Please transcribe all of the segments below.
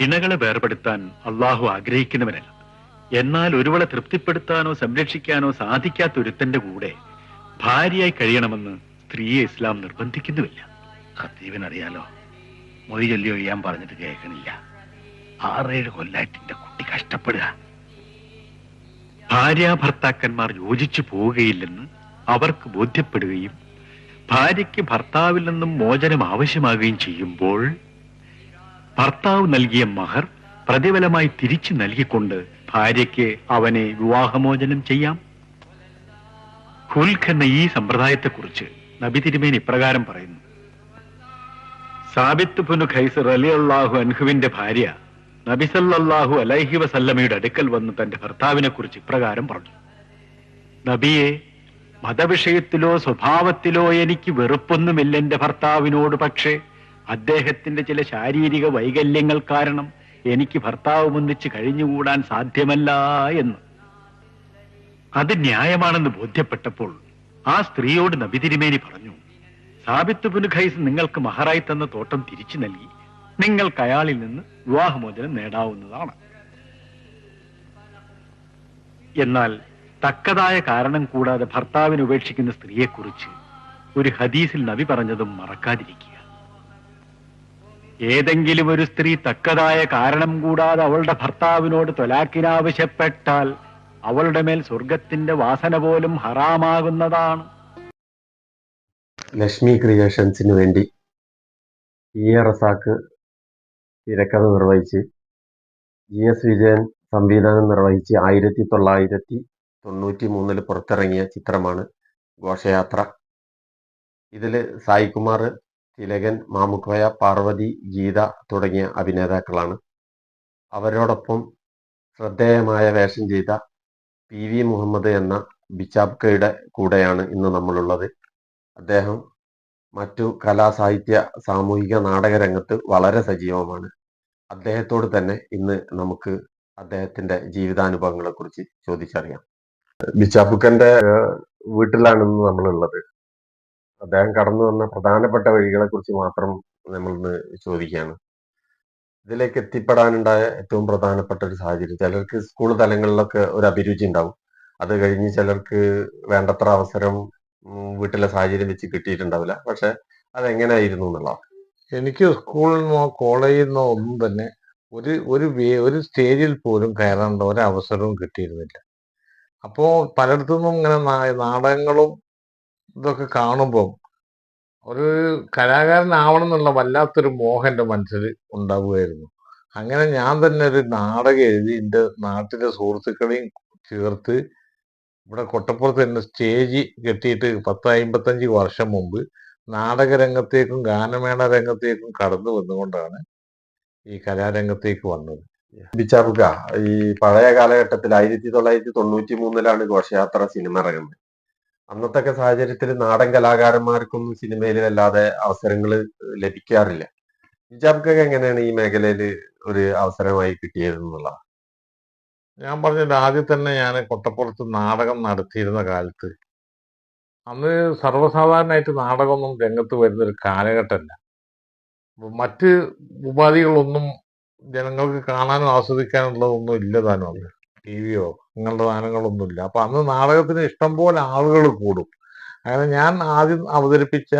ഇണകളെ വേർപെടുത്താൻ അള്ളാഹു ആഗ്രഹിക്കുന്നവനല്ല. എന്നാൽ ഒരുവളെ തൃപ്തിപ്പെടുത്താനോ സംരക്ഷിക്കാനോ സാധിക്കാത്ത ഒരുത്തന്റെ കൂടെ ഭാര്യയായി കഴിയണമെന്ന് സ്ത്രീയെ ഇസ്ലാം നിർബന്ധിക്കുന്നുമില്ല. ഖത്തീബിനറിയാലോ മൊഴി ചൊല്ലി ഒഴിയാൻ പറഞ്ഞിട്ട് കേൾക്കണില്ല. ആറേഴ് കൊല്ലായിട്ടിന്റെ കുട്ടി കഷ്ടപ്പെടുക. ഭാര്യ ഭർത്താക്കന്മാർ യോജിച്ചു പോവുകയില്ലെന്ന് അവർക്ക് ബോധ്യപ്പെടുകയും ഭാര്യയ്ക്ക് ഭർത്താവിൽ നിന്നും മോചനം ആവശ്യമാകുകയും ചെയ്യുമ്പോൾ ഭർത്താവ് നൽകിയ മഹർ പ്രതിഫലമായി തിരിച്ചു നൽകിക്കൊണ്ട് ഭാര്യയ്ക്ക് അവനെ വിവാഹമോചനം ചെയ്യാം. ഹുൽഖ് എന്ന ഈ സമ്പ്രദായത്തെക്കുറിച്ച് നബി തിരുമേൻ ഇപ്രകാരം പറയുന്നു. സാബിത്ത് പുനു ഖൈസർ അലി അള്ളാഹു അൻഹുവിന്റെ ഭാര്യ നബിസല്ലാഹു അലൈഹി വസല്ലമയുടെ അടുക്കൽ വന്ന് തന്റെ ഭർത്താവിനെ കുറിച്ച് ഇപ്രകാരം പറഞ്ഞു. നബിയെ മതവിഷയത്തിലോ സ്വഭാവത്തിലോ എനിക്ക് വെറുപ്പൊന്നുമില്ല എന്റെ ഭർത്താവിനോട് പക്ഷേ അദ്ദേഹത്തിന്റെ ചില ശാരീരിക വൈകല്യങ്ങൾ കാരണം എനിക്ക് ഭർത്താവ് ഒന്നിച്ച് കഴിഞ്ഞുകൂടാൻ സാധ്യമല്ല എന്ന്. അത് ന്യായമാണെന്ന് ബോധ്യപ്പെട്ടപ്പോൾ ആ സ്ത്രീയോട് നബി തിരുമേനി പറഞ്ഞു സാബിത്ത് പുനഖൈസ് ഖൈസ് നിങ്ങൾക്ക് മഹറായി തന്ന തോട്ടം തിരിച്ചു നൽകി. നിങ്ങൾക്ക് അയാളിൽ നിന്ന് വിവാഹമോചനം നേടാവുന്നതാണ്. എന്നാൽ തക്കതായ കാരണം കൂടാതെ ഭർത്താവിനെ ഉപേക്ഷിക്കുന്ന സ്ത്രീയെക്കുറിച്ച് ഒരു ഹദീസിൽ നബി പറഞ്ഞതും മറക്കാതിരിക്കുക. ഏതെങ്കിലും ഒരു സ്ത്രീ തക്കതായ കാരണം കൂടാതെ അവളുടെ ഭർത്താവിനോട് തൊലാക്കിനാവശ്യപ്പെട്ടാൽ അവളുടെ മേൽ സ്വർഗത്തിന്റെ വാസന പോലും ഹറാമാകുന്നതാണ്. ലക്ഷ്മി ക്രിയേഷൻസിന് വേണ്ടി ഇ എ റസാക്ക് തിരക്കഥ നിർവഹിച്ച് ജി എസ് വിജയൻ സംവിധാനം നിർവഹിച്ച് ആയിരത്തി തൊള്ളായിരത്തി തൊണ്ണൂറ്റി മൂന്നിൽ പുറത്തിറങ്ങിയ ചിത്രമാണ് ഘോഷയാത്ര. ഇതിൽ സായികുമാർ തിലകൻ മാമുക്കോയ പാർവതി ഗീത തുടങ്ങിയ അഭിനേതാക്കളാണ്. അവരോടൊപ്പം ശ്രദ്ധേയമായ വേഷം ചെയ്ത പി വി മുഹമ്മദ് എന്ന ബിച്ചാബ്കയുടെ കൂടെയാണ് ഇന്ന് നമ്മളുള്ളത്. അദ്ദേഹം മറ്റു കലാസാഹിത്യ സാമൂഹിക നാടക രംഗത്ത് വളരെ സജീവമാണ്. അദ്ദേഹത്തോട് തന്നെ ഇന്ന് നമുക്ക് അദ്ദേഹത്തിന്റെ ജീവിതാനുഭവങ്ങളെക്കുറിച്ച് ചോദിച്ചറിയാം. ബിച്ചാപ്പുക്കന്റെ വീട്ടിലാണ് ഇന്ന് നമ്മളുള്ളത്. അദ്ദേഹം കടന്നു വന്ന പ്രധാനപ്പെട്ട വഴികളെ കുറിച്ച് മാത്രം നമ്മൾ ഇന്ന് ചോദിക്കുകയാണ്. ഇതിലേക്ക് എത്തിപ്പെടാനുണ്ടായ ഏറ്റവും പ്രധാനപ്പെട്ട ഒരു സാഹചര്യം ചിലർക്ക് സ്കൂൾ തലങ്ങളിലൊക്കെ ഒരു അഭിരുചി ഉണ്ടാവും. അത് കഴിഞ്ഞ് ചിലർക്ക് വേണ്ടത്ര അവസരം വീട്ടിലെ സാഹചര്യം വെച്ച് കിട്ടിയിട്ടുണ്ടാവില്ല. പക്ഷെ അതെങ്ങനെയായിരുന്നു എന്നുള്ളതാണ്. എനിക്ക് സ്കൂളിൽ നിന്നോ കോളേജിൽ നിന്നോ ഒന്നും തന്നെ ഒരു ഒരു ഒരു സ്റ്റേജിൽ പോലും കയറേണ്ട ഒരവസരവും കിട്ടിയിരുന്നില്ല. അപ്പോൾ പലയിടത്തു നിന്നും ഇങ്ങനെ നാടകങ്ങളും ഇതൊക്കെ കാണുമ്പോൾ ഒരു കലാകാരനാവണം എന്നുള്ള വല്ലാത്തൊരു മോഹം മനസ്സിൽ ഉണ്ടാവുകയായിരുന്നു. അങ്ങനെ ഞാൻ തന്നെ ഒരു നാടകം എഴുതി എന്റെ നാട്ടിലെ സുഹൃത്തുക്കളെയും ചേർത്ത് ഇവിടെ കൊട്ടപ്പുറത്ത് തന്നെ സ്റ്റേജ് കെട്ടിയിട്ട് പത്ത് അമ്പത്തഞ്ച് വർഷം മുമ്പ് നാടക രംഗത്തേക്കും ഗാനമേള രംഗത്തേക്കും കടന്നു വന്നുകൊണ്ടാണ് ഈ കലാരംഗത്തേക്ക് വന്നത്. ബിച്ചാപ്പുക്ക ഈ പഴയ കാലഘട്ടത്തിൽ ആയിരത്തി തൊള്ളായിരത്തി തൊണ്ണൂറ്റി മൂന്നിലാണ് ഘോഷയാത്ര സിനിമ ഇറങ്ങുന്നത്. അന്നത്തെ സാഹചര്യത്തിൽ നാടൻ കലാകാരന്മാർക്കൊന്നും സിനിമയിൽ അല്ലാതെ അവസരങ്ങൾ ലഭിക്കാറില്ല. ബിച്ചാപ്പുക്കൊക്കെ എങ്ങനെയാണ് ഈ മേഖലയിൽ ഒരു അവസരമായി കിട്ടിയത് എന്നുള്ളതാണ്? ഞാൻ പറഞ്ഞത് ആദ്യം തന്നെ ഞാൻ കൊട്ടപ്പുറത്ത് നാടകം നടത്തിയിരുന്ന കാലത്ത് അന്ന് സർവസാധാരണമായിട്ട് നാടകമൊന്നും രംഗത്ത് വരുന്നൊരു കാലഘട്ടമല്ല. മറ്റ് ഉപാധികളൊന്നും ജനങ്ങൾക്ക് കാണാനും ആസ്വദിക്കാനുള്ളതൊന്നും ഇല്ലതാനും അന്ന്. ടി വിയോ അങ്ങനെയുള്ള സാധനങ്ങളൊന്നും ഇല്ല അപ്പൊ അന്ന് നാടകത്തിന് ഇഷ്ടംപോലെ ആളുകൾ കൂടും. അങ്ങനെ ഞാൻ ആദ്യം അവതരിപ്പിച്ച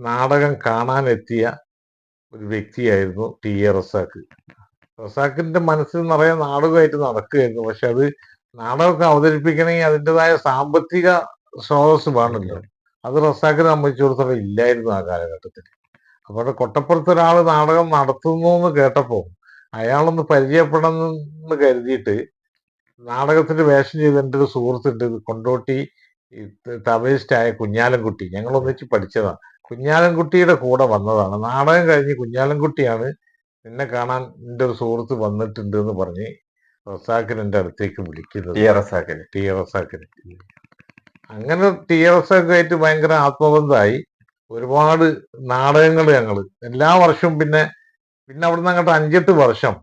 നാടകം കാണാനെത്തിയ ഒരു വ്യക്തിയായിരുന്നു ടി എ റസാക്ക്. റസാക്കിന്റെ മനസ്സിൽ നിറയെ നാടകമായിട്ട് നടക്കുകയായിരുന്നു. പക്ഷെ അത് നാടകമൊക്കെ അവതരിപ്പിക്കണമെങ്കിൽ അതിന്റെതായ സാമ്പത്തിക സ്രോതസ് വേണമല്ലോ. അത് റസാക്കിനെ സംബന്ധിച്ചിടത്തോളം ഇല്ലായിരുന്നു ആ കാലഘട്ടത്തിൽ. അപ്പോൾ കൊട്ടപ്പുറത്ത് ഒരാൾ നാടകം നടത്തുന്നു എന്ന് കേട്ടപ്പോൾ അയാളൊന്ന് പരിചയപ്പെടണം എന്ന് കരുതിയിട്ട് നാടകത്തിന്റെ വേഷം ചെയ്ത് എന്റെ ഒരു സുഹൃത്തുണ്ട് കൊണ്ടോട്ടി തമിഴിസ്റ്റായ കുഞ്ഞാലൻകുട്ടി. ഞങ്ങൾ ഒന്നിച്ച് പഠിച്ചതാണ്. കുഞ്ഞാലൻകുട്ടിയുടെ കൂടെ വന്നതാണ്. നാടകം കഴിഞ്ഞ് കുഞ്ഞാലൻകുട്ടിയാണ് നിന്നെ കാണാൻ എന്റെ ഒരു സുഹൃത്ത് വന്നിട്ടുണ്ട് എന്ന് പറഞ്ഞ് റസാക്കിന് എന്റെ അടുത്തേക്ക് വിളിക്കുന്നത്. ടി ആർ അങ്ങനെ ടി ആർ റസാക്കായിട്ട് ഭയങ്കര ആത്മബന്ധമായി ഒരുപാട് നാടകങ്ങൾ ഞങ്ങൾ എല്ലാ വർഷവും പിന്നെ പിന്നെ അവിടുന്ന് അങ്ങോട്ട് അഞ്ചെട്ട് വർഷം.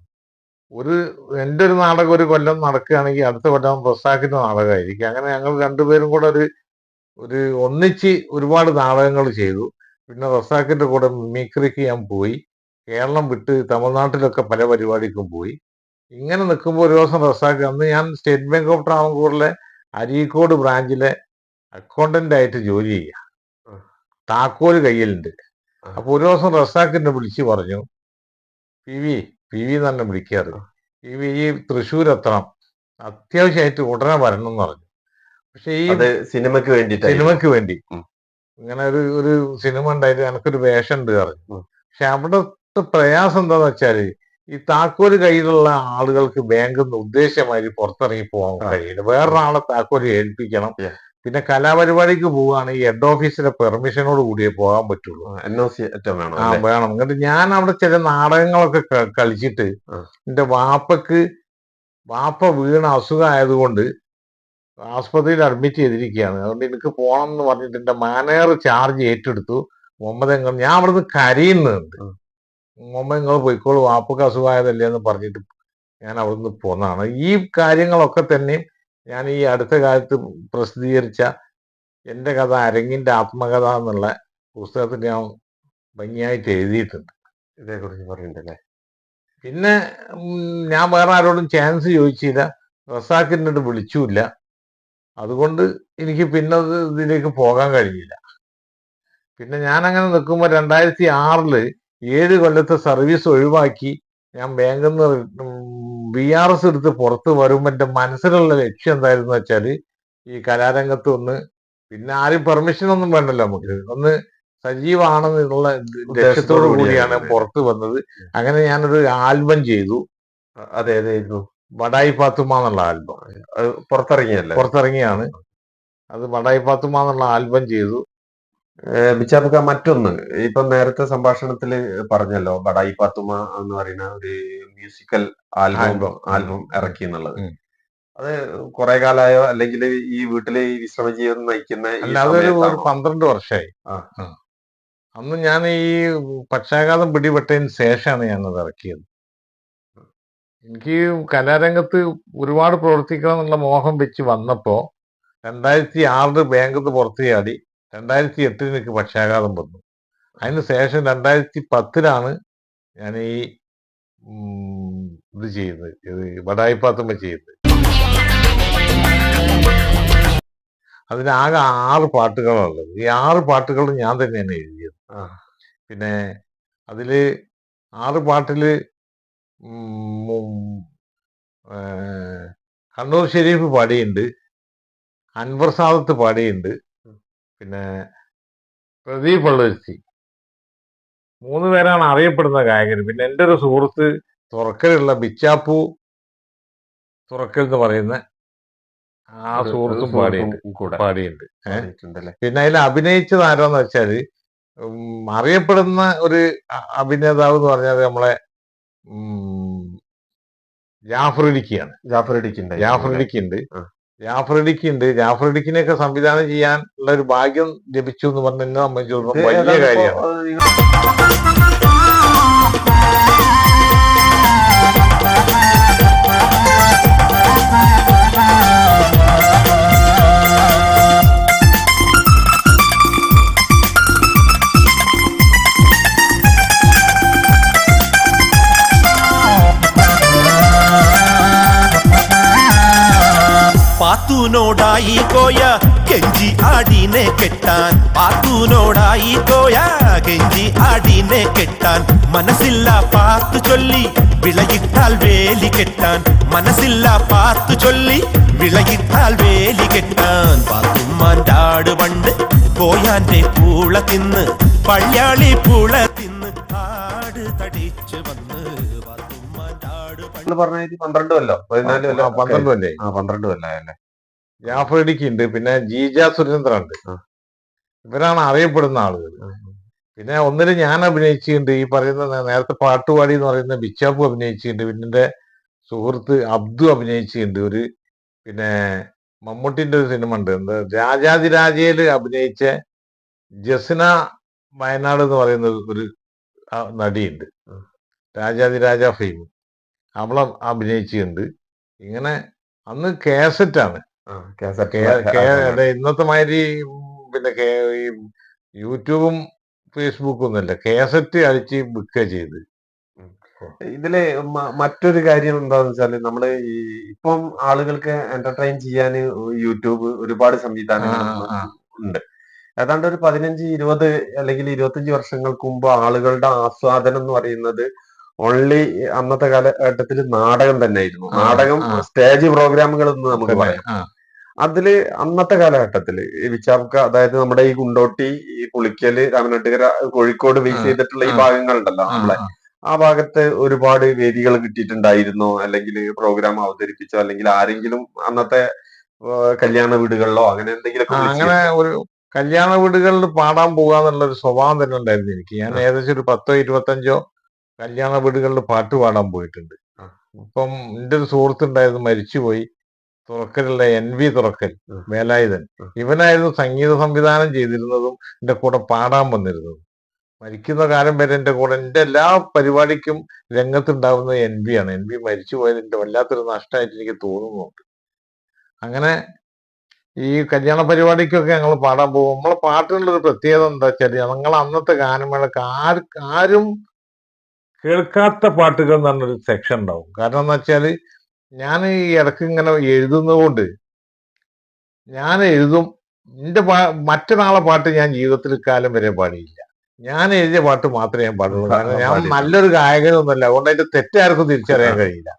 ഒരു എന്റെ ഒരു നാടകം ഒരു കൊല്ലം നടക്കുകയാണെങ്കിൽ അടുത്ത കൊല്ലം റസാക്കിന്റെ നാടകമായിരിക്കും. അങ്ങനെ ഞങ്ങൾ രണ്ടുപേരും കൂടെ ഒരു ഒരു ഒന്നിച്ച് ഒരുപാട് നാടകങ്ങൾ ചെയ്തു. പിന്നെ റസാക്കിന്റെ കൂടെ മിമിക്രിക്ക് ഞാൻ പോയി. കേരളം വിട്ട് തമിഴ്നാട്ടിലൊക്കെ പല പരിപാടിക്കും പോയി. ഇങ്ങനെ നിൽക്കുമ്പോൾ ഒരു ദിവസം റസാക്ക് അന്ന് ഞാൻ സ്റ്റേറ്റ് ബാങ്ക് ഓഫ് ട്രാവൻകൂറിലെ അരീക്കോട് ബ്രാഞ്ചിലെ അക്കൗണ്ടന്റ് ആയിട്ട് ജോലി ചെയ്യുക താക്കോൽ കയ്യിലുണ്ട്. അപ്പോൾ ഒരു ദിവസം റസാക്കിനെ വിളിച്ച് പറഞ്ഞു പി വി പി വി തന്നെ വിളിക്കാറ്. പി വി ഈ തൃശ്ശൂർ എത്തണം അത്യാവശ്യമായിട്ട് ഉടനെ വരണം എന്ന് പറഞ്ഞു. പക്ഷെ ഈ സിനിമക്ക് വേണ്ടി സിനിമക്ക് വേണ്ടി. ഇങ്ങനെ ഒരു ഒരു സിനിമ ഉണ്ടായിട്ട് എനിക്കൊരു വേഷം ഉണ്ട് പറഞ്ഞു. പക്ഷെ അവിടുത്തെ പ്രയാസം എന്താന്ന് വെച്ചാൽ ഈ താക്കോൽ കയ്യിലുള്ള ആളുകൾക്ക് ബാങ്കിൽ നിന്ന് ഉദ്ദേശമായി പുറത്തിറങ്ങി പോകാൻ. കഴിയില്ല വേറൊരാളെ താക്കോൽ ഏൽപ്പിക്കണം. പിന്നെ കലാപരിപാടിക്ക് പോവുകയാണെങ്കിൽ ഹെഡ് ഓഫീസിലെ പെർമിഷനോട് കൂടിയേ പോകാൻ പറ്റുള്ളൂ. എൻ ഒ സി വേണം ആ വേണം. എന്നിട്ട് ഞാൻ അവിടെ ചില നാടകങ്ങളൊക്കെ കളിച്ചിട്ട് എന്റെ വാപ്പക്ക് വാപ്പ വീണ അസുഖമായതുകൊണ്ട് ആസ്പത്രിയിൽ അഡ്മിറ്റ് ചെയ്തിരിക്കുകയാണ്. അതുകൊണ്ട് എനിക്ക് പോകണം എന്ന് പറഞ്ഞിട്ട് എന്റെ മാനേജർ ചാർജ് ഏറ്റെടുത്തു. മുഹമ്മദ് എങ്ങൾ ഞാൻ അവിടുന്ന് കരയുന്നുണ്ട്. മുഹമ്മദ് നിങ്ങൾ പോയിക്കോളൂ വാപ്പക്ക് അസുഖമായതല്ലേ എന്ന് പറഞ്ഞിട്ട് ഞാൻ അവിടുന്ന് പോന്നതാണ്. ഈ കാര്യങ്ങളൊക്കെ തന്നെ ഞാൻ ഈ അടുത്ത കാലത്ത് പ്രസിദ്ധീകരിച്ച എന്റെ കഥ അരങ്ങിന്റെ ആത്മകഥ എന്നുള്ള പുസ്തകത്തിൽ ഞാൻ ഭംഗിയായിട്ട് എഴുതിയിട്ടുണ്ട്. ഇതേക്കുറിച്ച് പറയുന്നുണ്ടല്ലേ പിന്നെ ഞാൻ വേറെ ആരോടും ചാൻസ് ചോദിച്ചില്ല. റസാഖിനോട് വിളിച്ചുമില്ല. അതുകൊണ്ട് എനിക്ക് പിന്നെ ഇതിലേക്ക് പോകാൻ കഴിഞ്ഞില്ല. പിന്നെ ഞാൻ അങ്ങനെ നിൽക്കുമ്പോൾ രണ്ടായിരത്തി ആറിൽ ഏഴ് കൊല്ലത്തെ സർവീസ് ഒഴിവാക്കി ഞാൻ ബാങ്കിൽ നിന്ന് ബി ആർ എസ് എടുത്ത് പുറത്ത് വരുമ്പോൾ എന്റെ മനസ്സിലുള്ള ലക്ഷ്യം എന്തായിരുന്നു വെച്ചാൽ ഈ കലാരംഗത്ത് ഒന്ന് പിന്നെ ആരും പെർമിഷൻ ഒന്നും വേണ്ടല്ലോ നമുക്ക്. ഒന്ന് സജീവാണെന്നുള്ള ലക്ഷ്യത്തോടു കൂടിയാണ്. പുറത്ത് വന്നത്. അങ്ങനെ ഞാനൊരു ആൽബം ചെയ്തു. അതെ അതായിരുന്നു വടായി പാത്തുമ എന്നുള്ള ആൽബം. അത് പുറത്തിറങ്ങിയല്ലേ? പുറത്തിറങ്ങിയാണ്. അത് വടായി പാത്തുമ എന്നുള്ള ആൽബം ചെയ്തു. ബിച്ചാപ്പക്ക മറ്റൊന്ന് ഇപ്പൊ നേരത്തെ സംഭാഷണത്തിൽ പറഞ്ഞല്ലോ ബഡായി പാത്തുമ എന്ന് പറയുന്ന ഒരു മ്യൂസിക്കൽ ആൽബം ആൽബം. ഇറക്കി എന്നുള്ളത്. അത് കുറെ കാലമായോ അല്ലെങ്കിൽ ഈ വീട്ടിൽ ഈ വിശ്രമ ജീവിതം നയിക്കുന്ന ഒരു? പന്ത്രണ്ട് വർഷമായി. അന്ന് ഞാൻ ഈ പക്ഷാഘാതം പിടിപെട്ടതിന് ശേഷമാണ് ഞാൻ അത് ഇറക്കിയത് എനിക്ക് കലാരംഗത്ത് ഒരുപാട് പ്രവർത്തിക്കണം എന്നുള്ള മോഹം വെച്ച് വന്നപ്പോ രണ്ടായിരത്തി ആറിൽ ബാങ്കിൽ നിന്ന് പുറത്തു ചാടി രണ്ടായിരത്തി എട്ടിൽ എനിക്ക് പക്ഷാഘാതം വന്നു. അതിന് ശേഷം രണ്ടായിരത്തി പത്തിലാണ് ഞാൻ ഈ ഇത് ചെയ്യുന്നത്. ഇത് വടായിപ്പാത്തുമ്പ ചെയ്യുന്നത്. അതിനാകെ ആറ് പാട്ടുകളുള്ളത് ഈ ആറ് പാട്ടുകളും ഞാൻ തന്നെയാണ് എഴുതിയത്. പിന്നെ അതിൽ ആറ് പാട്ടിൽ കണ്ണൂർ ഷെരീഫ് പാടിയുണ്ട്. അൻവർ സാദത്ത് പാടിയുണ്ട്. പിന്നെ പ്രദീപ് പള്ളുരുത്തി മൂന്ന് പേരാണ് അറിയപ്പെടുന്ന ഗായകർ. പിന്നെ എന്റെ ഒരു സുഹൃത്ത് തുറക്കലുള്ള ബിച്ചാപ്പു തുറക്കൽ എന്ന് പറയുന്ന ആ സുഹൃത്തും പാടിയുണ്ട് പാടിയിട്ടുണ്ട്. പാടിയുണ്ട് പിന്നെ അതിൽ അഭിനയിച്ചത് ആരാന്ന് വെച്ചാൽ അറിയപ്പെടുന്ന ഒരു അഭിനേതാവ് എന്ന് പറഞ്ഞാൽ നമ്മളെ ജാഫർ ഇടുക്കിയാണ് ജാഫർ ഇടിക്കുണ്ട് ജാഫർ ഇടുക്കി ഇടുക്കി ഉണ്ട് ജാഫ്രഡിക്കിനെയൊക്കെ സംവിധാനം സംവിധാനം ചെയ്യാനുള്ള ഒരു ഭാഗ്യം ലഭിച്ചു എന്ന് പറഞ്ഞ എന്നെ സംബന്ധിച്ചിടത്തോളം വലിയ കാര്യമാണ്. പാത്തൂനോടായി കോയ കെഞ്ചി ആടിനെ കെട്ടാൻ പാത്തൂനോടായി കോയ കെഞ്ചി ആടിനെ കെട്ടാൻ. മനസ്സില്ല പാത്തു ചൊല്ലി വിളയിട്ടാൽ വേലി കെട്ടാൻ. മനസ്സില്ല പാത്തു ചൊല്ലി വിളയിട്ടാൽ വേലി കെട്ടാൻ. പാത്തുമ്മാന്റാട് പണ്ട് കോയാന്റെ പൂള തിന്ന് പള്ളിയാളി പൂള തിന്ന് ആട് തടിച്ചു വന്ന്. പന്ത്രണ്ട് കൊല്ലോ. പതിനാല് കൊല്ലോ. പന്ത്രണ്ട് കൊല്ലേ ആ പന്ത്രണ്ട് കൊല്ലായല്ലേ ഇടുക്കി ഉണ്ട് പിന്നെ ജീജ സുരേന്ദ്ര ഉണ്ട് ഇവരാണ് അറിയപ്പെടുന്ന ആളുകൾ. പിന്നെ ഒന്നിൽ ഞാൻ അഭിനയിച്ചിട്ടുണ്ട്. ഈ പറയുന്ന നേരത്തെ പാട്ടുപാടി എന്ന് പറയുന്ന ബിച്ചാപ്പു അഭിനയിച്ചിട്ടുണ്ട്. പിന്നെ എന്റെ സുഹൃത്ത് അബ്ദു അഭിനയിച്ചിട്ടുണ്ട്. ഒരു പിന്നെ മമ്മൂട്ടിന്റെ ഒരു സിനിമ ഉണ്ട് എന്താ രാജാതിരാജയിൽ അഭിനയിച്ച ജസ്ന വയനാട് എന്ന് പറയുന്ന ഒരു നടിയുണ്ട്. രാജാതിരാജ ഫെയിം അവളെ അഭിനയിച്ചിട്ടുണ്ട്. ഇങ്ങനെ അന്ന് കാസറ്റാണ്. അതെ, ഇന്നത്തെ മാതിരി പിന്നെ ഈ യൂട്യൂബും ഫേസ്ബുക്കും ഒന്നല്ല കേസറ്റ് അടിച്ച് വിൽക്കുക ചെയ്ത് ഇതിൽ മറ്റൊരു കാര്യം എന്താന്ന് വെച്ചാൽ നമ്മൾ ഈ ഇപ്പം ആളുകൾക്ക് എന്റർടൈൻ ചെയ്യാൻ യൂട്യൂബ് ഒരുപാട് സംവിധാനങ്ങൾ. ഉണ്ട്. ഏതാണ്ട് ഒരു പതിനഞ്ച് ഇരുപത് അല്ലെങ്കിൽ ഇരുപത്തഞ്ച് വർഷങ്ങൾക്ക് മുമ്പ് ആളുകളുടെ ആസ്വാദനം എന്ന് പറയുന്നത് ഓൺലി അന്നത്തെ കാലഘട്ടത്തിൽ നാടകം തന്നെയായിരുന്നു. ആയിരുന്നു നാടകം സ്റ്റേജ് പ്രോഗ്രാമുകൾ എന്ന് നമുക്ക് പറയാം. അതിൽ അന്നത്തെ കാലഘട്ടത്തിൽ ഈ വിചാർക്ക അതായത് നമ്മുടെ ഈ കുണ്ടോട്ടി ഈ പുളിക്കൽ രാമനാട്ടുകര കോഴിക്കോട് ബേസ് ചെയ്തിട്ടുള്ള ഈ. ഭാഗങ്ങളുണ്ടല്ലോ നമ്മളെ. ആ. ഭാഗത്ത് ഒരുപാട് വേദികൾ കിട്ടിയിട്ടുണ്ടായിരുന്നോ. അല്ലെങ്കിൽ പ്രോഗ്രാം അവതരിപ്പിച്ചോ അല്ലെങ്കിൽ ആരെങ്കിലും അന്നത്തെ കല്യാണ വീടുകളിലോ അങ്ങനെ വിളിച്ച് അങ്ങനെ ഒരു കല്യാണ വീടുകളിൽ പാടാൻ പോകാന്നുള്ള ഒരു സ്വഭാവം തന്നെ ഉണ്ടായിരുന്നു എനിക്ക്. ഞാൻ ഏകദേശം ഒരു പത്തോ ഇരുപത്തഞ്ചോ കല്യാണ വീടുകളിൽ പാട്ട് പാടാൻ പോയിട്ടുണ്ട്. അപ്പം എന്റെ ഒരു സുഹൃത്തുണ്ടായിരുന്നു മരിച്ചുപോയി. തുറക്കലുള്ള എൻ വി തുറക്കൽ മേലായുധൻ. വേലായുധൻ ഇവനായിരുന്നു സംഗീത സംവിധാനം ചെയ്തിരുന്നതും എന്റെ കൂടെ പാടാൻ വന്നിരുന്നതും. മരിക്കുന്ന കാലം വരെ എന്റെ കൂടെ എന്റെ എല്ലാ പരിപാടിക്കും രംഗത്തുണ്ടാവുന്നത് എൻ ബി ആണ്. എൻ ബി മരിച്ചു പോയത് എന്റെ വല്ലാത്തൊരു നഷ്ടമായിട്ട് എനിക്ക് തോന്നുന്നുണ്ട്. അങ്ങനെ ഈ കല്യാണ പരിപാടിക്കൊക്കെ ഞങ്ങൾ പാടാൻ പോകും. നമ്മളെ പാട്ടിനുള്ളൊരു ഒരു പ്രത്യേകത എന്താ വെച്ചാൽ ഞങ്ങൾ അന്നത്തെ ഗാനമേളക്ക് ആര് ആരും കേൾക്കാത്ത പാട്ടുകൾ എന്ന് പറഞ്ഞൊരു സെക്ഷൻ ഉണ്ടാവും. കാരണം എന്ന് വെച്ചാൽ ഞാൻ ഈ ഇടയ്ക്ക് ഇങ്ങനെ എഴുതുന്നതുകൊണ്ട് ഞാൻ എഴുതും. എന്റെ പാ മറ്റൊരാളെ പാട്ട് ഞാൻ ജീവിതത്തിൽ കാലം വരെ പാടിയില്ല. ഞാൻ എഴുതിയ പാട്ട് മാത്രമേ ഞാൻ പാടുള്ളൂ. കാരണം ഞാൻ നല്ലൊരു ഗായകനൊന്നുമല്ല. അതുകൊണ്ട് അതിന്റെ തെറ്റാർക്കും തിരിച്ചറിയാൻ കഴിയില്ല.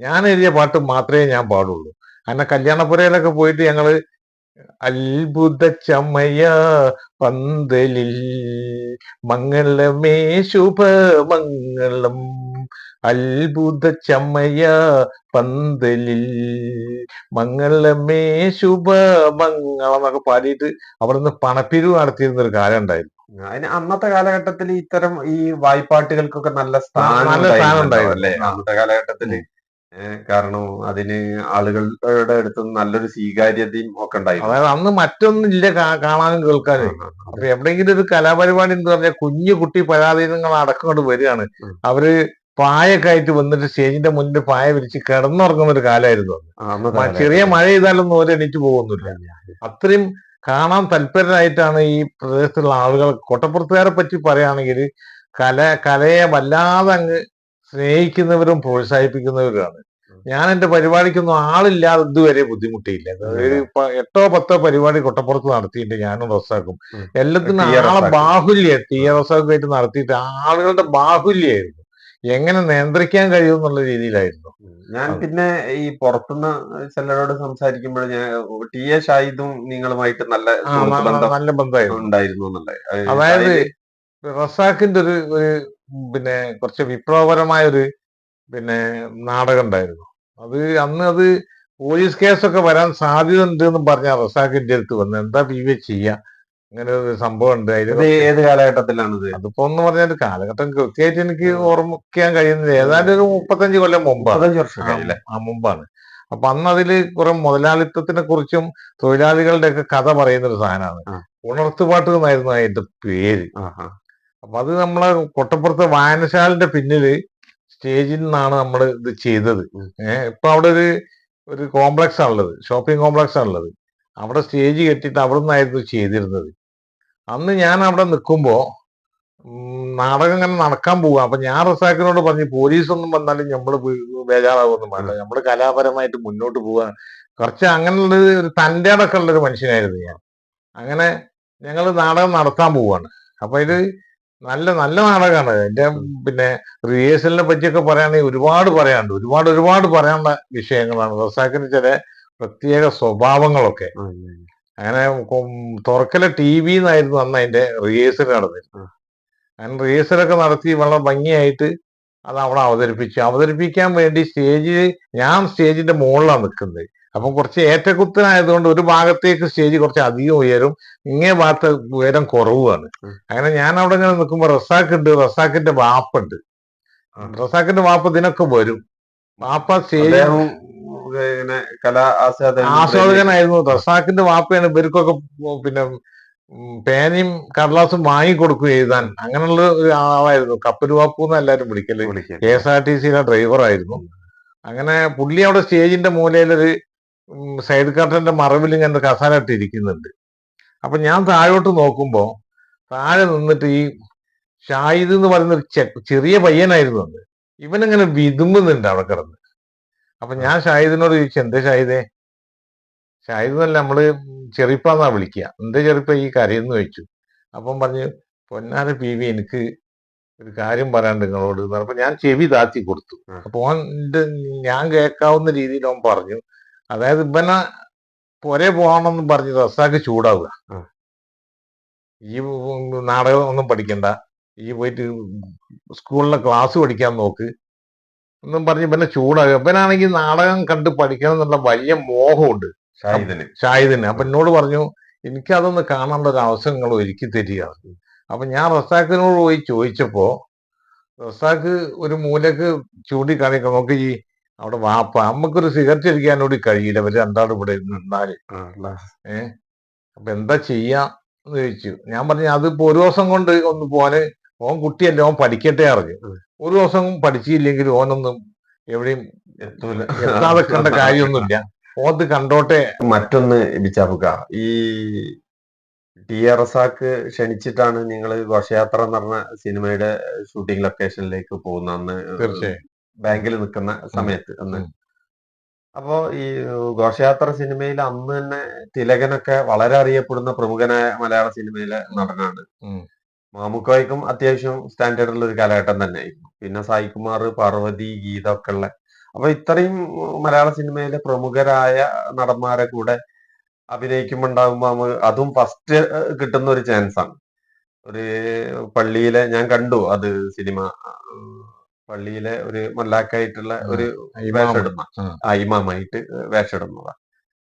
ഞാൻ എഴുതിയ പാട്ട് മാത്രമേ ഞാൻ പാടുള്ളൂ. കാരണം കല്യാണപ്പുരയിലൊക്കെ പോയിട്ട് ഞങ്ങൾ അത്ഭുത ചമയ പന്തലിൽ മംഗളമേ ശുഭമംഗളം അത്ഭുത ചമ്മയ പന്തലിൽ മംഗളമേ ശുഭ എന്നൊക്കെ പാടിയിട്ട് അവിടുന്ന് പണപ്പിരിവ് നടത്തിയിരുന്ന ഒരു കാലം ഉണ്ടായിരുന്നു. അതിന് അന്നത്തെ കാലഘട്ടത്തിൽ ഇത്തരം ഈ വായ്പാട്ടുകൾക്കൊക്കെ നല്ല സ്ഥാനം നല്ല സ്ഥാനം ഉണ്ടായിരുന്നു. അന്നത്തെ കാലഘട്ടത്തിൽ കാരണം അതിന് ആളുകളുടെ അടുത്ത് നല്ലൊരു സ്വീകാര്യതയും ഒക്കെ ഉണ്ടായി അതായത് അന്ന് മറ്റൊന്നില്ല ഇല്ല കാണാനും കേൾക്കാനും. അപ്പൊ എവിടെയെങ്കിലും ഒരു കലാപരിപാടി എന്ന് പറഞ്ഞാൽ കുഞ്ഞു കുട്ടി പരാധീനങ്ങൾ അടക്കം കൊണ്ട് വരികയാണ്. അവർ പായൊക്കെ ആയിട്ട് വന്നിട്ട് സ്റ്റേജിന്റെ മുന്നിൽ പായ വിരിച്ച് കിടന്നുറങ്ങുന്ന ഒരു കാലമായിരുന്നു ചെറിയ മഴ ചെയ്താലൊന്നും ഓരോ എണീറ്റ് പോകുന്നില്ല. അത്രയും കാണാൻ തൽപരരായിട്ടാണ് ഈ പ്രദേശത്തുള്ള ആളുകൾ. കൊട്ടപ്പുറത്തുകാരെ പറ്റി പറയുകയാണെങ്കിൽ കല കലയെ വല്ലാതെ അങ്ങ് സ്നേഹിക്കുന്നവരും പ്രോത്സാഹിപ്പിക്കുന്നവരുമാണ്. ഞാൻ എന്റെ പരിപാടിക്കൊന്നും ആളില്ലാതെ ഇതുവരെ ബുദ്ധിമുട്ടിയില്ല. ഒരു എട്ടോ പത്തോ പരിപാടി കൊട്ടപ്പുറത്ത് നടത്തിയിട്ട് ഞാനും റസാക്കും. എല്ലാത്തിനും. ആളെ. ബാഹുല്യ ടി ആർ റസാഖുമായിട്ട് നടത്തിയിട്ട് ആളുകളുടെ ബാഹുല്യായിരുന്നു. എങ്ങനെ നിയന്ത്രിക്കാൻ കഴിയും എന്നുള്ള രീതിയിലായിരുന്നു ഞാൻ പിന്നെ ഈ പുറത്തുനിന്ന് ചിലരോട് സംസാരിക്കുമ്പോൾ ഞാൻ ടി എ ഷാഹിദും നിങ്ങളുമായിട്ട് നല്ല നല്ല ബന്ധമായിരുന്നു. ഉണ്ടായിരുന്നു എന്നുള്ളത്. അതായത് റസാഖിന്റെ ഒരു ഒരു പിന്നെ കുറച്ച് വിപ്ലവപരമായ ഒരു പിന്നെ നാടകം ഉണ്ടായിരുന്നു. അത് അന്ന് അത് പോലീസ് കേസൊക്കെ വരാൻ സാധ്യത ഉണ്ട് എന്ന് പറഞ്ഞ റസാഖിന്റെ അടുത്ത് വന്ന് എന്താ പി വി ചെയ്യാ? അങ്ങനെ ഒരു സംഭവം ഉണ്ട് അതിൽ ഏത് കാലഘട്ടത്തിലാണത്? അതിപ്പോ എന്ന് പറഞ്ഞാൽ കാലഘട്ടം കൃത്യമായിട്ട് എനിക്ക് ഓർമ്മിക്കാൻ കഴിയുന്നില്ല. ഏതാണ്ട് ഒരു മുപ്പത്തഞ്ച് കൊല്ലം മുമ്പാണ്. വർഷം ആ, മുമ്പാണ്. അപ്പൊ അന്ന് അതിൽ കുറെ മുതലാളിത്തത്തിനെ കുറിച്ചും തൊഴിലാളികളുടെ ഒക്കെ കഥ പറയുന്ന ഒരു സാധനമാണ്. ഉണർത്തുപാട്ട് എന്നായിരുന്നു അതിന്റെ പേര്. അപ്പൊ അത് നമ്മളെ കൊട്ടപ്പുറത്തെ വായനശാലിന്റെ പിന്നിൽ സ്റ്റേജിൽ നിന്നാണ് നമ്മൾ ഇത് ചെയ്തത്. ഏഹ് ഇപ്പൊ അവിടെ ഒരു ഒരു കോംപ്ലക്സ് ആണുള്ളത് ഷോപ്പിംഗ് കോംപ്ലക്സ് ആണുള്ളത് അവിടെ സ്റ്റേജ് കെട്ടിയിട്ട് അവിടെ നിന്നായിരുന്നു ചെയ്തിരുന്നത്. അന്ന് ഞാൻ അവിടെ നിൽക്കുമ്പോ നാടകം ഇങ്ങനെ നടക്കാൻ പോവുക അപ്പൊ ഞാൻ റസാക്കിനോട് പറഞ്ഞു പോലീസ് ഒന്നും വന്നാലും നമ്മൾ ബേജാറാവൊന്നും വേണ്ട. നമ്മൾ കലാപരമായിട്ട് മുന്നോട്ട് പോവാ. കുറച്ച് അങ്ങനെയുള്ള ഒരു തന്റെ അടക്കം ഉള്ളൊരു മനുഷ്യനായിരുന്നു ഞാൻ. അങ്ങനെ ഞങ്ങൾ നാടകം നടത്താൻ പോവാണ്. അപ്പൊ ഇത് നല്ല നല്ല നാടകമാണ് എന്റെ പിന്നെ റിഹേഴ്സലിനെ പറ്റിയൊക്കെ പറയുകയാണെങ്കിൽ ഒരുപാട് പറയാനുണ്ട്. ഒരുപാട് ഒരുപാട് പറയാനുള്ള വിഷയങ്ങളാണ്. റസാക്കിന് ചില പ്രത്യേക സ്വഭാവങ്ങളൊക്കെ. അങ്ങനെ തുറക്കല ടി വി എന്നായിരുന്നു അന്ന് അതിന്റെ റിഹേഴ്സൽ നടന്നിരുന്നത്. അങ്ങനെ റിഹേഴ്സലൊക്കെ നടത്തി വളരെ ഭംഗിയായിട്ട് അത് അവിടെ അവതരിപ്പിച്ചു. അവതരിപ്പിക്കാൻ വേണ്ടി സ്റ്റേജിൽ ഞാൻ സ്റ്റേജിന്റെ മുകളിലാണ് നിൽക്കുന്നത്. അപ്പം കുറച്ച് ഏറ്റക്കുത്തനായതുകൊണ്ട് ഒരു ഭാഗത്തേക്ക് സ്റ്റേജ് കുറച്ച് അധികം ഉയരും. ഇങ്ങേ ഭാഗത്ത് ഉയരം കുറവുമാണ് അങ്ങനെ ഞാൻ അവിടെ ഇങ്ങനെ നിൽക്കുമ്പോൾ റസാഖ് ഉണ്ട്. റസാഖിന്റെ വാപ്പുണ്ട്. റസാഖിന്റെ വാപ്പ് ഇതിനൊക്കെ വരും. വാപ്പ സ്റ്റേജ് ഇങ്ങനെ കലാ ആസ്വാദകനും ആസ്വാദകനായിരുന്നു. റസാഖിന്റെ വാപ്പയാണ് ഇവർക്കൊക്കെ പിന്നെ പേനയും കടലാസും വാങ്ങിക്കൊടുക്കും എഴുതാൻ. അങ്ങനെയുള്ള ഒരു ആളായിരുന്നു. കപ്പൽ വാപ്പു എന്ന് എല്ലാവരും വിളിക്കൽ. കെ എസ് ആർ ടി സിയിലെ ഡ്രൈവറായിരുന്നു. അങ്ങനെ പുള്ളി അവിടെ സ്റ്റേജിന്റെ മൂലയിലൊരു സൈഡ് കർട്ടന്റെ മറവിൽ ഇങ്ങനെ കസാല ഇട്ടിരിക്കുന്നുണ്ട് അപ്പൊ ഞാൻ താഴോട്ട് നോക്കുമ്പോ താഴെ നിന്നിട്ട് ഈ ഷായിദ് എന്ന് പറയുന്ന ഒരു ചെറിയ പയ്യനായിരുന്നു അത് ഇവനിങ്ങനെ വിതുമ്പുന്നുണ്ട് അവിടെ കിടന്ന്. അപ്പൊ ഞാൻ ഷാഹിദിനോട് ചോദിച്ചു എന്തേ ഷാഹിദേ? ഷാഹിദ് എന്നല്ല നമ്മൾ ചെറിപ്പാന്നാ വിളിക്കുക എന്തേ ചെറിപ്പ ഈ കരയെന്ന് ചോദിച്ചു? അപ്പം പറഞ്ഞു പൊന്നാര പി വി എനിക്ക് ഒരു കാര്യം പറയാണ്ട് നിങ്ങളോട്. എന്ന് പറഞ്ഞപ്പോ ഞാൻ ചെവി താത്തി കൊടുത്തു. അപ്പൊ ഓൻ എന്റെ ഞാൻ കേൾക്കാവുന്ന രീതിയിൽ ഓൻ പറഞ്ഞു. അതായത് ഇവനെ പൊരെ പോകണമെന്ന് പറഞ്ഞ് റസാക്ക് ചൂടാവുക. ഈ നാടകം ഒന്നും പഠിക്കണ്ട. ഈ പോയിട്ട് സ്കൂളിലെ ക്ലാസ് പഠിക്കാൻ നോക്ക്. എന്നും പറഞ്ഞ് പിന്നെ ചൂടാകുക അപ്പനാണെങ്കിൽ നാടകം കണ്ട് പഠിക്കണം എന്നുള്ള വലിയ മോഹമുണ്ട്. ഷാഹിദിന്. ഷാഹിദിന്. അപ്പൊ എന്നോട് പറഞ്ഞു എനിക്കതൊന്ന് കാണാനുള്ള ഒരു അവസരം നിങ്ങൾ ഒരുക്കി തരിക. അപ്പൊ ഞാൻ റസാഖിനോട് പോയി ചോദിച്ചപ്പോ റസാഖ് ഒരു മൂലക്ക് ചൂണ്ടിക്കാണിക്കാം നോക്കി ഈ അവിടെ വാപ്പ നമുക്കൊരു സിഗരറ്റ് അടിക്കാൻ കൂടി കഴിയില്ല. അവർ രണ്ടാളും ഇവിടെ നിന്നാൽ. ഏഹ്. അപ്പൊ എന്താ ചെയ്യാ എന്ന് ചോദിച്ചു. ഞാൻ പറഞ്ഞു അതിപ്പോ ഒരു ദിവസം കൊണ്ട് ഒന്ന് പോലെ ഓൻ കുട്ടിയല്ലേ ഓൻ പഠിക്കട്ടെ അറിഞ്ഞു. ഒരു ദിവസം പഠിച്ചില്ലെങ്കിൽ ഓനൊന്നും എവിടെയും എത്തൂല എത്താതെ കണ്ട കാര്യമൊന്നുമില്ല. ഓത് കണ്ടോട്ടെ. മറ്റൊന്ന് ബിച്ചാപ്പുക്ക ഈ ടി ആർ റസാക്ക് ക്ഷണിച്ചിട്ടാണ് നിങ്ങൾ ഘോഷയാത്ര എന്ന് പറഞ്ഞ സിനിമയുടെ ഷൂട്ടിംഗ് ലൊക്കേഷനിലേക്ക് പോകുന്ന അന്ന് ബാങ്കിൽ നിൽക്കുന്ന സമയത്ത് അന്ന്. അപ്പോ ഈ ഘോഷയാത്ര സിനിമയിൽ അന്ന് തന്നെ തിലകനൊക്കെ വളരെ അറിയപ്പെടുന്ന പ്രമുഖനായ മലയാള സിനിമയിലെ നടനാണ്. മാമുക്കോയ്ക്കും അത്യാവശ്യം സ്റ്റാൻഡേർഡ് ഉള്ള ഒരു കാലഘട്ടം തന്നെ പിന്നെ സായികുമാർ പാർവതി ഗീത ഒക്കെ ഉള്ള. അപ്പൊ ഇത്രയും മലയാള സിനിമയിലെ പ്രമുഖരായ നടന്മാരെ കൂടെ അഭിനയിക്കുമ്പോൾ ഉണ്ടാകുമ്പോ നമുക്ക് അതും ഫസ്റ്റ് കിട്ടുന്ന ഒരു ചാൻസ് ആണ്. ഒരു പള്ളിയിലെ ഞാൻ കണ്ടു അത് സിനിമ. പള്ളിയിലെ ഒരു മല്ലാക്കായിട്ടുള്ള ഒരു. വേഷമിടുന്ന. ആ. ഇമാമായിട്ട് വേഷമിടുന്നതാ.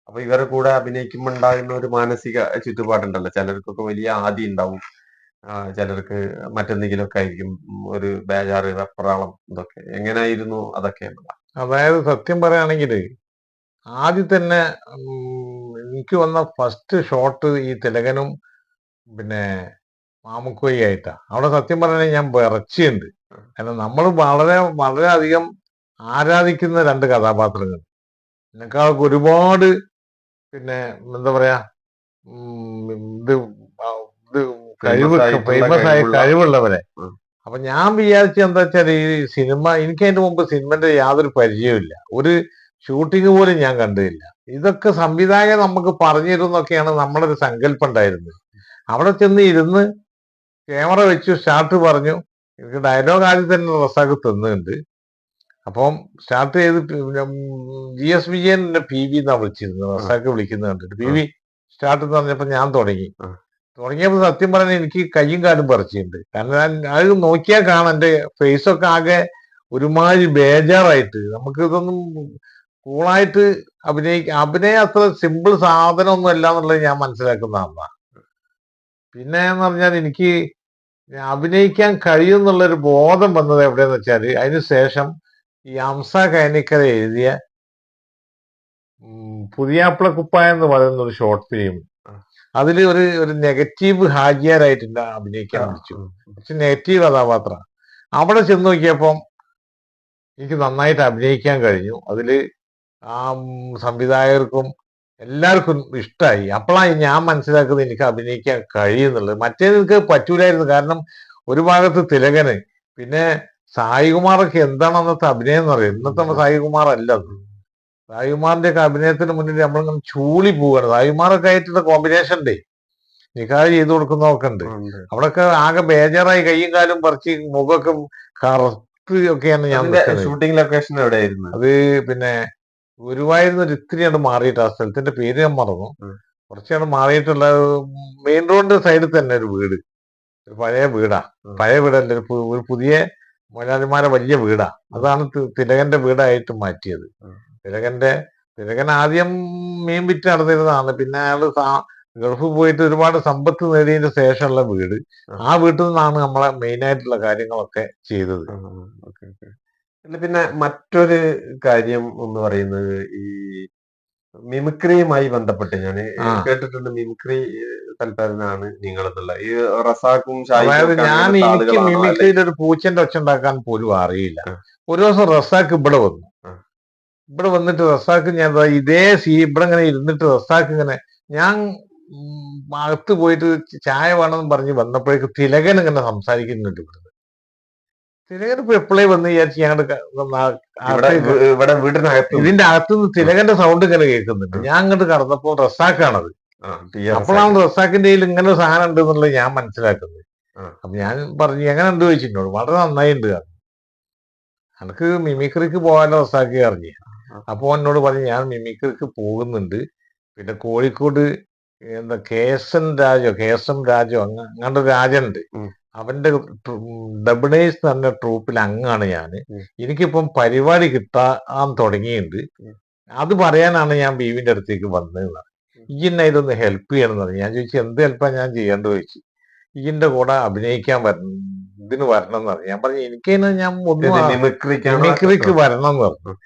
അപ്പൊ ഇവരെ കൂടെ അഭിനയിക്കുമ്പോൾ ഉണ്ടാകുന്ന ഒരു മാനസിക ചുറ്റുപാടുണ്ടല്ലോ. ചിലർക്കൊക്കെ വലിയ ആദി ഉണ്ടാവും ചിലർക്ക് മറ്റെന്തെങ്കിലുമൊക്കെ ആയിരിക്കും. ഒരു ബേജാറ് വെപ്രാളം ഇതൊക്കെ. എങ്ങനെയായിരുന്നു അതൊക്കെ അതായത് സത്യം പറയുകയാണെങ്കിൽ ആദ്യം തന്നെ എനിക്ക് വന്ന ഫസ്റ്റ് ഷോട്ട് ഈ തിലകനും പിന്നെ മാമുക്കോയി ആയിട്ടാ അവിടെ സത്യം പറയുകയാണെങ്കിൽ ഞാൻ വിറച്ചുണ്ട് കാരണം നമ്മൾ വളരെ വളരെയധികം ആരാധിക്കുന്ന രണ്ട് കഥാപാത്രങ്ങൾ. എന്നെക്കാൾക്ക് ഒരുപാട് പിന്നെ എന്താ പറയാ ഇത് കഴിവ് ഫേമസ് ആയ കഴിവുള്ളവരെ. അപ്പൊ ഞാൻ വിചാരിച്ച എന്താ വെച്ചാൽ ഈ സിനിമ എനിക്ക് അതിന്റെ മുമ്പ് സിനിമന്റെ യാതൊരു പരിചയമില്ല ഒരു ഷൂട്ടിംഗ് പോലും ഞാൻ കണ്ടില്ല ഇതൊക്കെ സംവിധായകൻ നമുക്ക് പറഞ്ഞു തരുന്നൊക്കെയാണ് നമ്മുടെ ഒരു സങ്കല്പം ഉണ്ടായിരുന്നത്. അവിടെ ചെന്ന് ഇരുന്ന് ക്യാമറ വെച്ചു സ്റ്റാർട്ട് പറഞ്ഞു. എനിക്ക് ഡയലോഗ് ആദ്യം തന്നെ റസാഖ് തന്നുണ്ട് അപ്പം സ്റ്റാർട്ട് ചെയ്ത് G S Vijayan P V എന്നാ വിളിച്ചിരുന്നത്. റസാഖ് വിളിക്കുന്നത് കണ്ടിട്ട്. പി വി സ്റ്റാർട്ട് എന്ന് പറഞ്ഞപ്പോ ഞാൻ തുടങ്ങി. തുടങ്ങിയപ്പോൾ സത്യം പറഞ്ഞാൽ എനിക്ക് കയ്യും കാലും പറിച്ചിട്ടുണ്ട്. കാരണം ഞാൻ അത് നോക്കിയാൽ കാണാം. എന്റെ ഫേസൊക്കെ ആകെ ഒരുമാതിരി ബേജാറായിട്ട്. നമുക്ക് ഇതൊന്നും കൂളായിട്ട് അഭിനയിക്ക അഭിനയം അത്ര സിമ്പിൾ സാധനമൊന്നും അല്ല എന്നുള്ളത് ഞാൻ മനസ്സിലാക്കുന്നതാണ് പിന്നെ എന്ന് പറഞ്ഞാൽ എനിക്ക് അഭിനയിക്കാൻ കഴിയും എന്നുള്ളൊരു ബോധം വന്നത് എവിടെയെന്ന് വെച്ചാൽ അതിന് ശേഷം ഈ അംസ കൈനിക്കര എഴുതിയ ഉം, പുതിയാപ്പിള കുപ്പായ എന്ന് പറയുന്ന ഒരു ഷോർട്ട് ഫിലിം. അതിൽ ഒരു ഒരു നെഗറ്റീവ് ഹാജിയാരായിട്ടില്ല അഭിനയിക്കാൻ വിളിച്ചു. കുറച്ച് നെഗറ്റീവ് കഥാപാത്രം. അവിടെ ചെന്ന് നോക്കിയപ്പം എനിക്ക് നന്നായിട്ട് അഭിനയിക്കാൻ കഴിഞ്ഞു. അതിൽ ആ സംവിധായകർക്കും എല്ലാവർക്കും ഇഷ്ടമായി അപ്പോഴാണ് ഞാൻ മനസ്സിലാക്കുന്നത് എനിക്ക് അഭിനയിക്കാൻ കഴിയുന്നുള്ളത്. മറ്റേത് എനിക്ക് പറ്റൂലായിരുന്നു. കാരണം ഒരു ഭാഗത്ത് തിലകന് പിന്നെ സായികുമാറൊക്കെ എന്താണെന്നത്തെ അഭിനയം എന്ന് പറയും. ഇന്നത്തെ സായികുമാർ അല്ല അത് സായികുമാറിന്റെ ഒക്കെ അഭിനയത്തിന് മുന്നിൽ നമ്മളിങ്ങനെ ചൂളി പോവുകയാണ് റായിമാറൊക്കെ ആയിട്ടുള്ള കോമ്പിനേഷൻ ഉണ്ട് നിക്കാഹ് ചെയ്തു കൊടുക്കുന്നതൊക്കെ ഉണ്ട്. അവിടൊക്കെ ആകെ ബേജാറായി. കയ്യും കാലും പറിച്ച് മുഖമൊക്കെ കറുത്ത് ഒക്കെയാണ് ഞാൻ ഷൂട്ടിംഗ് ലൊക്കേഷൻ എവിടെയായിരുന്നു? അത് പിന്നെ ഗുരുവായൂരിന്ന് ഒരു ഇത്തിരി അങ്ങട് മാറിയിട്ട് ആ സ്ഥലത്തിന്റെ പേര് ഞാൻ മറന്നു. കുറച്ചാണ് മാറിയിട്ടുള്ള മെയിൻ റോഡിന്റെ സൈഡിൽ തന്നെ ഒരു വീട്. ഒരു പഴയ വീടാ. പഴയ വീടല്ല ഒരു പുതിയ മുതലാളിമാരെ വലിയ വീടാ. അതാണ് തിലകന്റെ വീടായിട്ട് മാറ്റിയത്. തിലകന്റെ തിലകൻ ആദ്യം മീൻ വിറ്റ് നടന്നിരുന്നതാണ്. പിന്നെ അയാൾ ഗൾഫ് പോയിട്ട് ഒരുപാട് സമ്പത്ത് നേടിയതിന് ശേഷമുള്ള വീട്. ആ. വീട്ടിൽ നിന്നാണ് നമ്മളെ മെയിൻ ആയിട്ടുള്ള കാര്യങ്ങളൊക്കെ ചെയ്തത്. പിന്നെ മറ്റൊരു കാര്യം എന്ന് പറയുന്നത് ഈ മിമിക്രിയുമായി ബന്ധപ്പെട്ട് ഞാൻ കേട്ടിട്ടുണ്ട് മിമിക്രി തൽപരനാണ് നിങ്ങൾ എന്നുള്ള ഈ റസാക്കും അതായത് ഞാൻ എനിക്ക് മിമിക്രിയിൽ ഒരു പൂച്ചന്റെ ഒച്ച ഉണ്ടാക്കാൻ പോലും അറിയില്ല. ഒരു ദിവസം റസാക്ക് ഇവിടെ വന്നു. ഇവിടെ വന്നിട്ട് റസാക്ക് ഞാൻ ഇതേ സീ ഇവിടെ ഇങ്ങനെ ഇരുന്നിട്ട് റസാക്ക് ഇങ്ങനെ ഞാൻ അകത്ത് പോയിട്ട് ചായ വേണമെന്ന് പറഞ്ഞ് വന്നപ്പോഴേക്ക് തിലകൻ ഇങ്ങനെ സംസാരിക്കുന്നുണ്ട് ഇവിടുന്ന്. തിലകൻ ഇപ്പൊ എപ്പോഴേ വന്ന് വിചാരിച്ച് ഞങ്ങളുടെ വീടിനകത്ത് ഇതിന്റെ അകത്തുനിന്ന് തിലകന്റെ സൗണ്ട് ഇങ്ങനെ കേൾക്കുന്നുണ്ട്. ഞാൻ അങ്ങോട്ട് കടന്നപ്പോ റസാക്കാണത് അപ്പോഴാണ് റസാക്കിന്റെ കയ്യിൽ ഇങ്ങനെ സാധനം ഉണ്ട് എന്നുള്ളത് ഞാൻ മനസ്സിലാക്കുന്നത്. അപ്പൊ ഞാൻ പറഞ്ഞു എങ്ങനെ ഉണ്ട് ചോദിച്ചിട്ടുണ്ടോ? വളരെ നന്നായി ഉണ്ട് എനിക്ക് മിമിക്രിക്ക് പോകാനോ റസാക്കി അറിഞ്ഞു അപ്പൊ എന്നോട് പറഞ്ഞു ഞാൻ മിമിക്രിക്ക് പോകുന്നുണ്ട്. പിന്നെ കോഴിക്കോട് എന്താ കെ എസ് എൻ രാജോ കെ എസ് എം രാജോ അങ്ങ അങ്ങനത്തെ രാജുണ്ട് അവന്റെ എന്ന് പറഞ്ഞ ട്രൂപ്പിൽ അങ്ങാണ് ഞാൻ. എനിക്കിപ്പം പരിപാടി കിട്ടാൻ തുടങ്ങിയിട്ടുണ്ട്. അത് പറയാനാണ് ഞാൻ ബീവിന്റെ അടുത്തേക്ക് വന്നത് എന്നെ ഇതൊന്ന് ഹെൽപ്പ് ചെയ്യണം എന്ന് പറഞ്ഞു. ഞാൻ ചോദിച്ചു എന്ത് ഹെൽപ്പാ ഞാൻ ചെയ്യേണ്ടത്? ചോദിച്ചു. ഇതിന്റെ കൂടെ അഭിനയിക്കാൻ വരണം ഇതിന് വരണം എന്ന് പറഞ്ഞു. ഞാൻ പറഞ്ഞു എനിക്കതിന് ഞാൻ ഒന്നും മിമിക്രിക്ക് വരണം എന്ന് പറഞ്ഞു.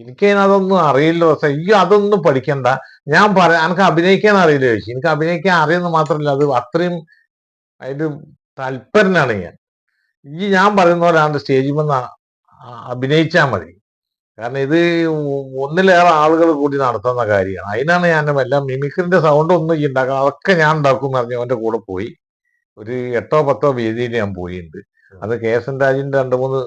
എനിക്കതിന് അതൊന്നും അറിയില്ല പക്ഷെ ഈ അതൊന്നും പഠിക്കണ്ട. ഞാൻ പറ എനിക്ക് അഭിനയിക്കാൻ അറിയില്ല ചോദിച്ചു എനിക്ക് അഭിനയിക്കാൻ അറിയുന്ന മാത്രമല്ല അത് അത്രയും അതിന്റെ തൽപരനാണ് ഞാൻ. ഈ ഞാൻ പറയുന്ന പോലെയാണ് സ്റ്റേജിൽ വന്ന് അഭിനയിച്ചാൽ മതി. കാരണം ഇത് ഒന്നിലേറെ ആളുകൾ കൂടി നടത്തുന്ന കാര്യമാണ്. അതിനാണ് ഞാൻ എല്ലാം മിമിക്രിന്റെ സൗണ്ട് ഒന്നും ഉണ്ടാക്കണം അതൊക്കെ ഞാൻ ഉണ്ടാക്കും എന്ന് പറഞ്ഞു അവന്റെ കൂടെ പോയി. ഒരു എട്ടോ പത്തോ വേദിയിൽ ഞാൻ പോയിട്ടുണ്ട്. അത് കെ എസ് എൻ രാജിന്റെ രണ്ട് മൂന്ന്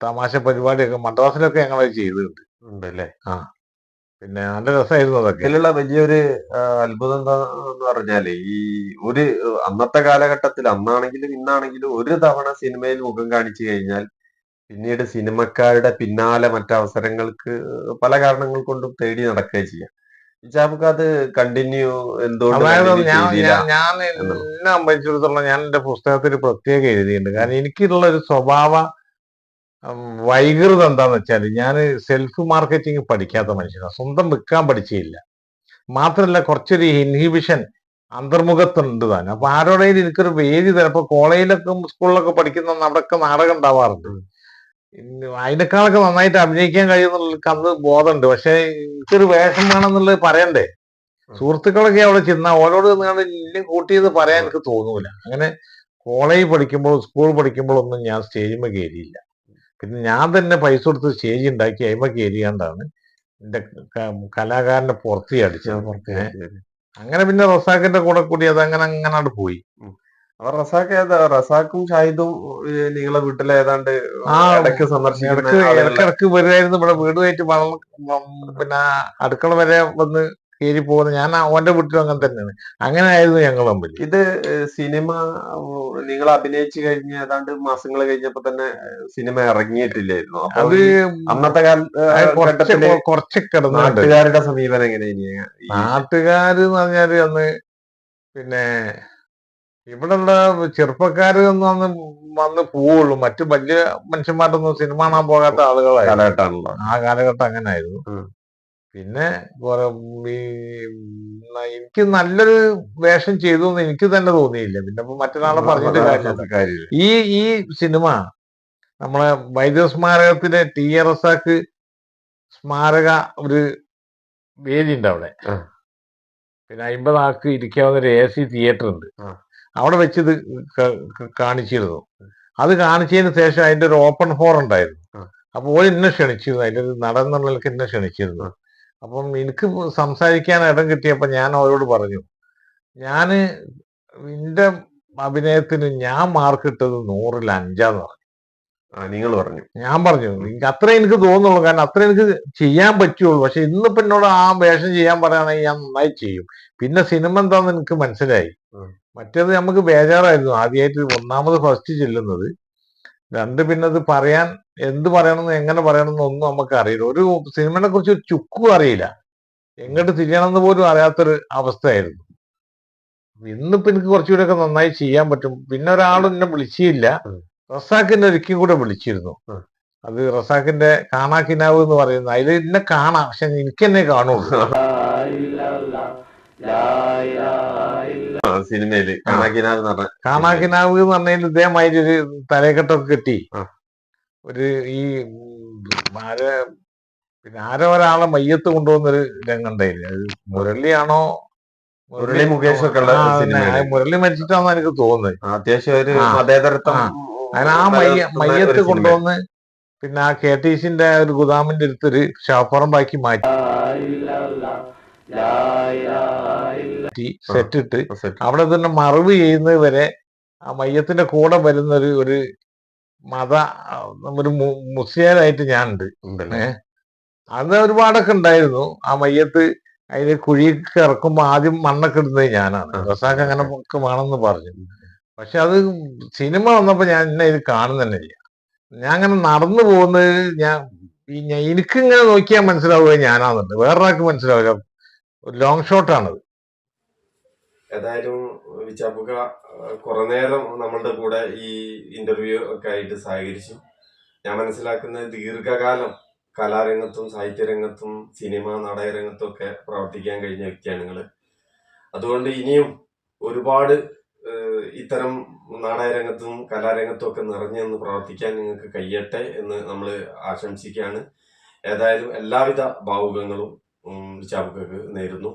തമാശ പരിപാടിയൊക്കെ മദ്രാസിലൊക്കെ ഞങ്ങൾ ചെയ്തിട്ടുണ്ട്. ഉണ്ട് ആ. പിന്നെ നല്ല രസമായിരുന്നു അതൊക്കെ. ഇതിലുള്ള വലിയൊരു അത്ഭുതം എന്താന്ന് പറഞ്ഞാൽ ഈ ഒരു അന്നത്തെ കാലഘട്ടത്തിൽ അന്നാണെങ്കിലും ഇന്നാണെങ്കിലും ഒരു തവണ സിനിമയിൽ മുഖം കാണിച്ചു കഴിഞ്ഞാൽ പിന്നീട് സിനിമക്കാരുടെ പിന്നാലെ മറ്റവസരങ്ങൾക്ക് പല കാരണങ്ങൾ കൊണ്ടും തേടി നടക്കുകയും ചെയ്യാം. നമുക്ക് അത് കണ്ടിന്യൂ എന്തുകൊണ്ട് ഞാൻ എന്നെ സംബന്ധിച്ചിടത്തോളം ഞാൻ എന്റെ പുസ്തകത്തിൽ പ്രത്യേകം എഴുതിയിട്ടുണ്ട്. കാരണം എനിക്കുള്ള ഒരു സ്വഭാവ വൈകൃതം എന്താന്ന് വെച്ചാൽ ഞാൻ സെൽഫ് മാർക്കറ്റിംഗ് പഠിക്കാത്ത മനുഷ്യനാണ് സ്വന്തം വിൽക്കാൻ പഠിച്ചില്ല മാത്രമല്ല കുറച്ചൊരു ഇൻഹിബിഷൻ അന്തർമുഖത്തുണ്ട് താൻ. അപ്പൊ ആരോടെയും എനിക്കൊരു വേദി തരാം കോളേജിലൊക്കെ സ്കൂളിലൊക്കെ പഠിക്കുന്ന അവിടെയൊക്കെ നാടകം ഉണ്ടാവാറുണ്ട്. അതിനേക്കാളൊക്കെ നന്നായിട്ട് അഭിനയിക്കാൻ കഴിയുന്നുള്ള അന്ന് ബോധമുണ്ട്. പക്ഷെ എനിക്കൊരു വേഷം വേണമെന്നുള്ളത് പറയണ്ടേ? സുഹൃത്തുക്കളൊക്കെ അവിടെ ചെന്ന ഓരോട് നിങ്ങളുടെ ഇല്ലും കൂട്ടിയത് പറയാൻ എനിക്ക് തോന്നൂല. അങ്ങനെ കോളേജ് പഠിക്കുമ്പോൾ സ്കൂൾ പഠിക്കുമ്പോഴൊന്നും ഞാൻ സ്റ്റേജിൽ കയറിയില്ല പിന്നെ ഞാൻ തന്നെ പൈസ കൊടുത്ത് സ്റ്റേജ് ഉണ്ടാക്കി അയിമ കയറിയാണ്ടാണ് എന്റെ ക- കലാകാരനെ പുറത്തി അടിച്ചത്. അങ്ങനെ പിന്നെ റസാഖിന്റെ കൂടെ കൂടി അത് അങ്ങനെ അങ്ങനെ പോയി. അപ്പൊ റസാഖ് ഏതാ? റസാഖും ഷാഹിദും നിങ്ങളെ വീട്ടിലെ ഏതാണ്ട് ഇടയ്ക്ക് സന്ദർശിക്കും ഇടക്കിടക്ക് വരുമായിരുന്നു ഇവിടെ വീടുമായിട്ട് പിന്നെ അടുക്കള വരെ വന്ന് കയറി പോകുന്ന ഞാൻ അവന്റെ വീട്ടിലും അങ്ങനെ തന്നെയാണ്. അങ്ങനെ ആയിരുന്നു ഞങ്ങൾ തമ്മിൽ ഇത് സിനിമ നിങ്ങൾ അഭിനയിച്ചു കഴിഞ്ഞ ഏതാണ്ട് മാസങ്ങൾ കഴിഞ്ഞപ്പോ തന്നെ സിനിമ ഇറങ്ങിയിട്ടില്ലായിരുന്നു. അത് അന്നത്തെ കാലത്ത് കുറച്ച് നാട്ടുകാരുടെ സമീപനം എങ്ങനെയാ നാട്ടുകാര് എന്ന് പറഞ്ഞാൽ അന്ന് പിന്നെ ഇവിടെയുള്ള ചെറുപ്പക്കാര് ഒന്നും അന്ന് വന്ന് പോവുള്ളൂ. മറ്റു വലിയ മനുഷ്യന്മാരൊന്നും സിനിമ കാണാൻ പോകാത്ത ആളുകളായിരുന്നു. ആ കാലഘട്ടം അങ്ങനെ ആയിരുന്നു. പിന്നെ എനിക്ക് നല്ലൊരു വേഷം ചെയ്തു എന്ന് എനിക്ക് തന്നെ തോന്നിയില്ല. പിന്നെ മറ്റൊരാളെ പറഞ്ഞിട്ട് കാര്യമില്ല. ഈ ഈ സിനിമ നമ്മളെ വൈദ്യ സ്മാരകത്തിലെ ടി ആർ റസാക്ക് സ്മാരക ഒരു വേദി ഉണ്ട് അവിടെ പിന്നെ അമ്പത് ആൾക്ക് ഇരിക്കാവുന്ന ഒരു എ സി തിയേറ്റർ ഉണ്ട്. അവിടെ വെച്ച് ഇത് കാണിച്ചിരുന്നു. അത് കാണിച്ചതിന് ശേഷം അതിന്റെ ഒരു ഓപ്പൺ ഫോർ ഉണ്ടായിരുന്നു. അപ്പൊ അപ്പോൾ ഓൾ എന്നെ ക്ഷണിച്ചിരുന്നു. അതിന്റെ ഒരു നടൻ എന്നുള്ള നിലയ്ക്ക് എന്നെ ക്ഷണിച്ചിരുന്നു. അപ്പം എനിക്ക് സംസാരിക്കാൻ ഇടം കിട്ടിയപ്പോൾ ഞാൻ അവരോട് പറഞ്ഞു ഞാൻ നിന്റെ അഭിനയത്തിന് ഞാൻ മാർക്ക് ഇട്ടത് നൂറിൽ അഞ്ചാന്ന് പറഞ്ഞു. നിങ്ങൾ പറഞ്ഞു. ഞാൻ പറഞ്ഞു എനിക്ക് അത്ര എനിക്ക് തോന്നുള്ളൂ കാരണം അത്ര എനിക്ക് ചെയ്യാൻ പറ്റുള്ളൂ. പക്ഷെ ഇന്നിപ്പോ എന്നോട് ആ വേഷം ചെയ്യാൻ പറയുകയാണെങ്കിൽ ഞാൻ നന്നായി ചെയ്യും. പിന്നെ സിനിമ എന്താന്ന് എനിക്ക് മനസ്സിലായി. മറ്റേത് നമുക്ക് ബേജാറായിരുന്നു. ആദ്യമായിട്ട് ഒന്നാമത് ഫസ്റ്റ് ചെല്ലുന്നത്. രണ്ട് പിന്നെ അത് പറയാൻ എന്ത് പറയണമെന്ന് എങ്ങനെ പറയണമെന്ന് ഒന്നും നമുക്ക് അറിയില്ല. ഒരു സിനിമയെ കുറിച്ച് ഒരു ചുക്കും അറിയില്ല. എങ്ങോട്ട് തിരിയണമെന്ന് പോലും അറിയാത്തൊരു അവസ്ഥയായിരുന്നു. ഇന്നിപ്പോ എനിക്ക് കുറച്ചുകൂടെ ഒക്കെ നന്നായി ചെയ്യാൻ പറ്റും. പിന്നെ ഒരാളും എന്നെ വിളിച്ചില്ല. റസാഖിന്റെ ഒരിക്കലും കൂടെ വിളിച്ചിരുന്നു. അത് റസാഖിന്റെ കാണാക്കിനാവ് എന്ന് പറയുന്നത്. അതിൽ എന്നെ കാണാം. പക്ഷെ എനിക്ക് എന്നെ കാണുള്ളൂ. സിനിമയിൽ. എന്ന് പറഞ്ഞ കാണാക്കിനാവ് എന്ന് പറഞ്ഞാൽ ഇദ്ദേഹമായിട്ട് ഒരു തലക്കെട്ടൊക്കെ കെട്ടി. ഒരു ഈ ആരെ പിന്നെ ആരോ ഒരാളെ മയ്യത്ത് കൊണ്ടുപോകുന്നൊരു രംഗം ഉണ്ടായില്ലേ അത് മുരളിയാണോ? മുരളി മുകേഷ് ഒക്കെ ഉള്ള മുരളി മരിച്ചിട്ടാണെന്ന് എനിക്ക് തോന്നുന്നത്. അത്യാവശ്യം ഒരു ആ. മതേതരത്വം ആ. ആ മയ്യ മയ്യത്ത് കൊണ്ടുവന്ന് പിന്നെ ആ കെ ടി സിന്റെ ഒരു ഗുദാമിന്റെ അടുത്തൊരു ഷാപ്പുറമ്പാക്കി മാറ്റി. സെറ്റ് ഇട്ട് സെറ്റ്. അവിടെ തന്നെ മറവ് ചെയ്യുന്നത് വരെ ആ മയ്യത്തിന്റെ കൂടെ വരുന്ന ഒരു ഒരു മത ഒരു മു- മുസ്ലിയാനായിട്ട് ഞാൻ ഉണ്ട് ഉണ്ടല്ലേ? ഏ? അന്ന് ഒരുപാടൊക്കെ ഉണ്ടായിരുന്നു. ആ മയ്യത്ത് അതിന് കുഴിക്ക് ഇറക്കുമ്പോ ആദ്യം മണ്ണൊക്കെ ഇടുന്നത് ഞാനാണ്. റസാഖ് അങ്ങനെ ഒക്കെ വേണമെന്ന് പറഞ്ഞു. പക്ഷെ അത് സിനിമ വന്നപ്പോ ഞാൻ എന്നെ ഇത് കാണുന്നില്ല ഞാൻ അങ്ങനെ നടന്നു പോകുന്നത് ഞാൻ- എനിക്കിങ്ങനെ നോക്കിയാൽ മനസ്സിലാവുക ഞാനാന്നുണ്ട്. വേറൊരാൾക്ക് മനസ്സിലാവില്ല. ലോങ് ഷോട്ടാണത്. ഏതായാലും വിച്ചാപ്പുക കുറെ നേരം നമ്മളുടെ കൂടെ ഈ ഇന്റർവ്യൂ ഒക്കെ ആയിട്ട് സഹകരിച്ചു. ഞാൻ മനസ്സിലാക്കുന്നത് ദീർഘകാലം കലാരംഗത്തും സാഹിത്യരംഗത്തും സിനിമ നാടകരംഗത്തും ഒക്കെ പ്രവർത്തിക്കാൻ കഴിഞ്ഞ വ്യക്തിയാണ് നിങ്ങൾ അതുകൊണ്ട് ഇനിയും ഒരുപാട് ഇത്തരം നാടകരംഗത്തും കലാരംഗത്തും ഒക്കെ നിറഞ്ഞെന്ന് പ്രവർത്തിക്കാൻ നിങ്ങൾക്ക് കഴിയട്ടെ എന്ന് നമ്മൾ ആശംസിക്കുകയാണ്. ഏതായാലും എല്ലാവിധ ഭാവുകങ്ങളും വിച്ചാപ്പുകക്ക് നേരുന്നു.